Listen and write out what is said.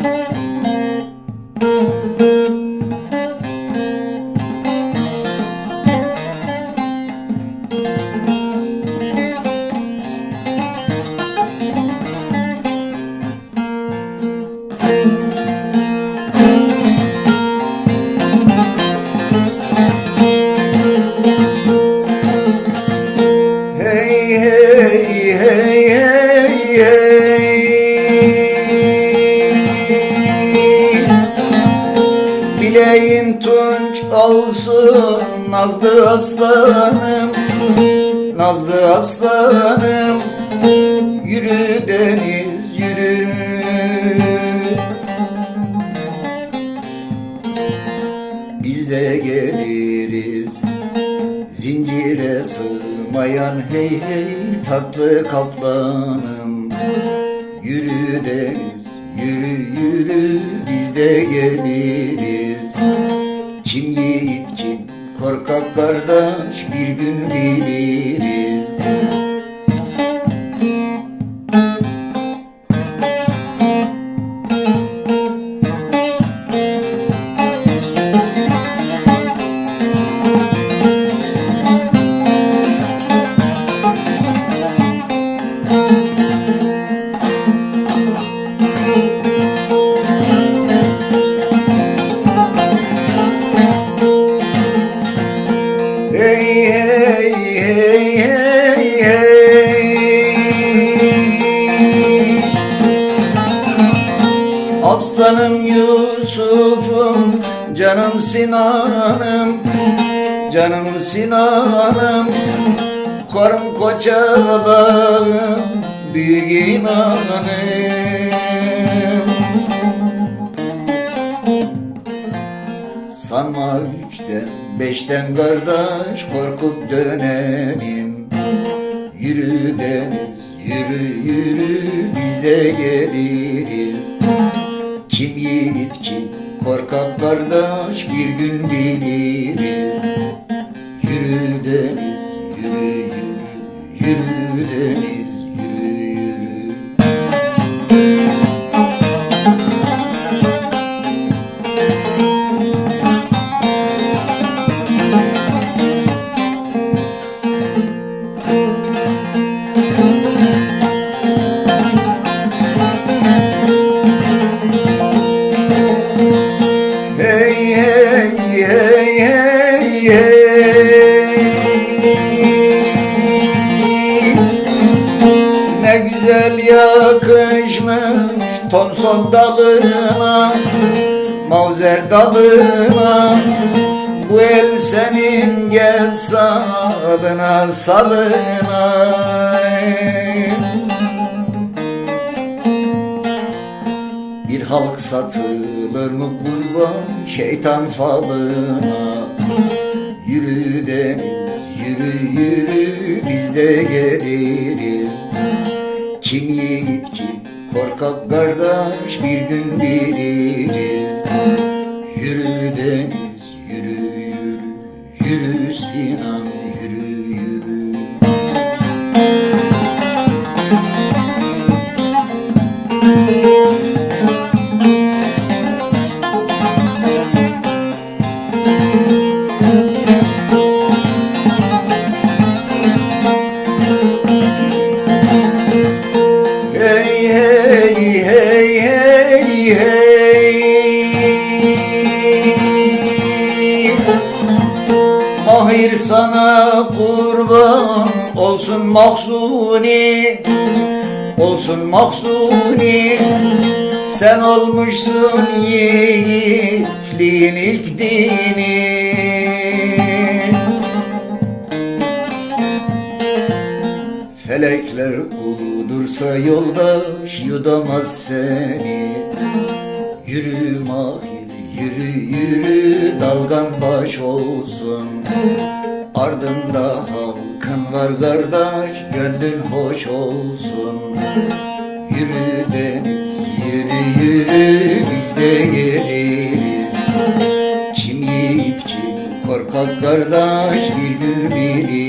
Hey olsun Nazlı aslanım Nazlı aslanım. Yürü deniz yürü. Biz de geliriz Zincire sığmayan hey hey tatlı kaplanım. Yürü deniz yürü yürü biz de geliriz Kim yiğit kim korkak kardeş bir gün biliriz Hey Aslanım Yusuf'um canım Sinan'ım Canım Sinan'ım. Korum koçalağım büyük inanım Sanma üçten beşten kardeş korkup dönelim Yürü deniz yürü yürü biz de geliriz Kim yiğit kim korkak kardeş bir gün biliriz. Yürü deniz yürü yürü yürü deniz hey Ne güzel yakışmış Thomson dalına Mauser dalına. Bu el senin gel salına salına. Bir halk satılır mı kurban şeytan falına? Yürü deniz yürü yürü biz de geliriz. Kim yiğit kim korkak kardeş bir gün biliriz. Yürü deniz yürü yürü yürü Sinan Mahir sana kurban olsun mahzuni Olsun mahzuni. Sen olmuşsun yiğitliğin ilk dini. Felekler kudursa yoldaş yudamaz seni. Yürü mahir yürü yürü dalgan baş olsun. Ardında halkın var kardeş gönlün hoş olsun. Yürü deniz yürü yürü biz de geliriz Kim yiğit kim korkak kardeş bir gün biliriz